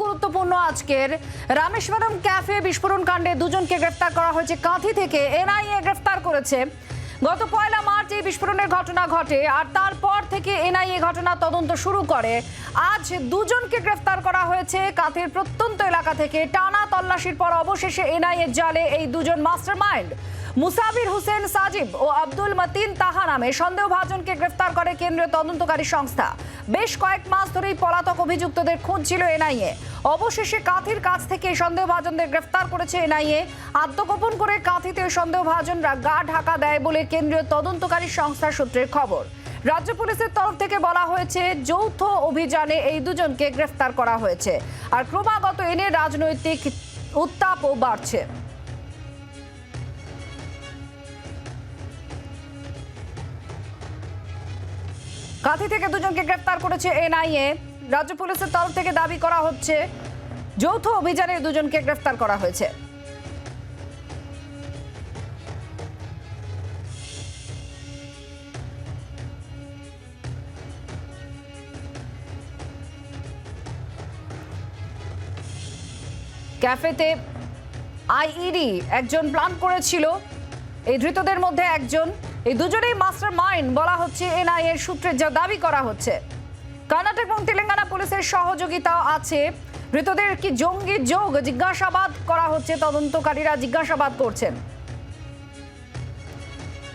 গুরুত্বপূর্ণ আজকের রামেশ্বরম ক্যাফে বিস্ফোরণ কাণ্ডে দুজনকে গ্রেফতার করা হয়েছে কাঁথি থেকে। এনআইএ গ্রেফতার করেছে। গত পয়লা মার্চ এই বিস্ফোরণের ঘটনা ঘটে, আর তারপর থেকে এনআইএ ঘটনা তদন্ত শুরু করে। আজ দুজনকে গ্রেফতার করা হয়েছে কাঁথির প্রত্যন্ত এলাকা থেকে। টানা তল্লাশির পর অবশেষে এনআইএ জালে এই দুজন মাস্টারমাইন্ড। মুসাবির হোসেন সাজিব ও আব্দুল মতিন তাহা নামে সন্দেহভাজনকে গ্রেফতার করে কেন্দ্রীয় তদন্তকারী সংস্থা। বেশ কয়েক মাস ধরেই পলাতক অভিযুক্তদের খুঁজছিল এনআইএ অবশেষে কাঁথির কাছ থেকে সন্দেহভাজনদের গ্রেফতার করেছে এনআইএ আত্মগোপন করে কাঁথিতে সন্দেহভাজনরা গা ঢাকা দেয় বলে কেন্দ্রীয় তদন্তকারী সংস্থার সূত্রের খবর। রাজ্য পুলিশের তরফ থেকে বলা হয়েছে, যৌথ অভিযানে এই দুজনকে গ্রেফতার করা হয়েছে। আর ক্রমাগত এনে রাজনৈতিক উত্তাপও বাড়ছে। কাঁথি থেকে দুজনকে গ্রেফতার করেছে এনআইএ। রাজ্য পুলিশের তরফ থেকে দাবি করা হচ্ছে, যৌথ অভিযানে দুজনকে গ্রেফতার করা হয়েছে। ক্যাফেতে আইইডি একজন প্ল্যান করেছিল। এই ধৃতদের মধ্যে একজন। এই দুজনেই মাস্টার মাইন্ড বলা হচ্ছে এনআইএর সূত্রে যা দাবি করা হচ্ছে। কর্ণাটক এবং তেলেঙ্গানা পুলিশের সহযোগিতা আছে। ধৃতদের কি জঙ্গি যোগ জিজ্ঞাসাবাদ করা হচ্ছে? তদন্তকারীরা জিজ্ঞাসাবাদ করছেন।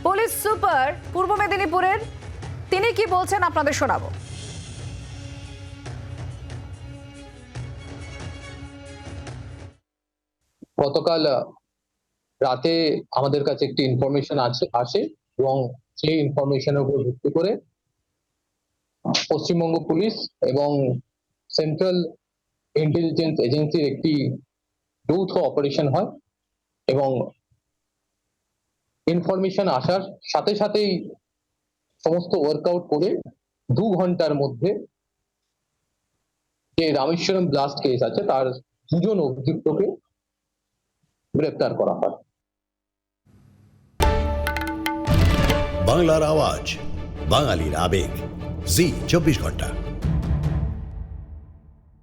পুলিশ সুপার পূর্ব মেদিনীপুরের, তিনি কি বলছেন আপনাদের শোনাবো। গতকাল রাতে আমাদের কাছে একটি ইনফরমেশন আছে, আসে এবং সেই ইনফরমেশনের উপর ভিত্তি করে, পশ্চিমবঙ্গ পুলিশ এবং সেন্ট্রাল ইন্টেলিজেন্স এজেন্সির একটি যৌথ অপারেশন হয় এবং ইনফরমেশন আসার সাথে সাথেই সমস্ত ওয়ার্কআউট করে দু ঘণ্টার মধ্যে যে রামেশ্বরম ব্লাস্ট কেস আছে, তার দুজন অভিযুক্তকে গ্রেপ্তার করা হয়। বাংলার আওয়াজ বাঙালির আবেগ। জি চব্বিশ ঘণ্টা।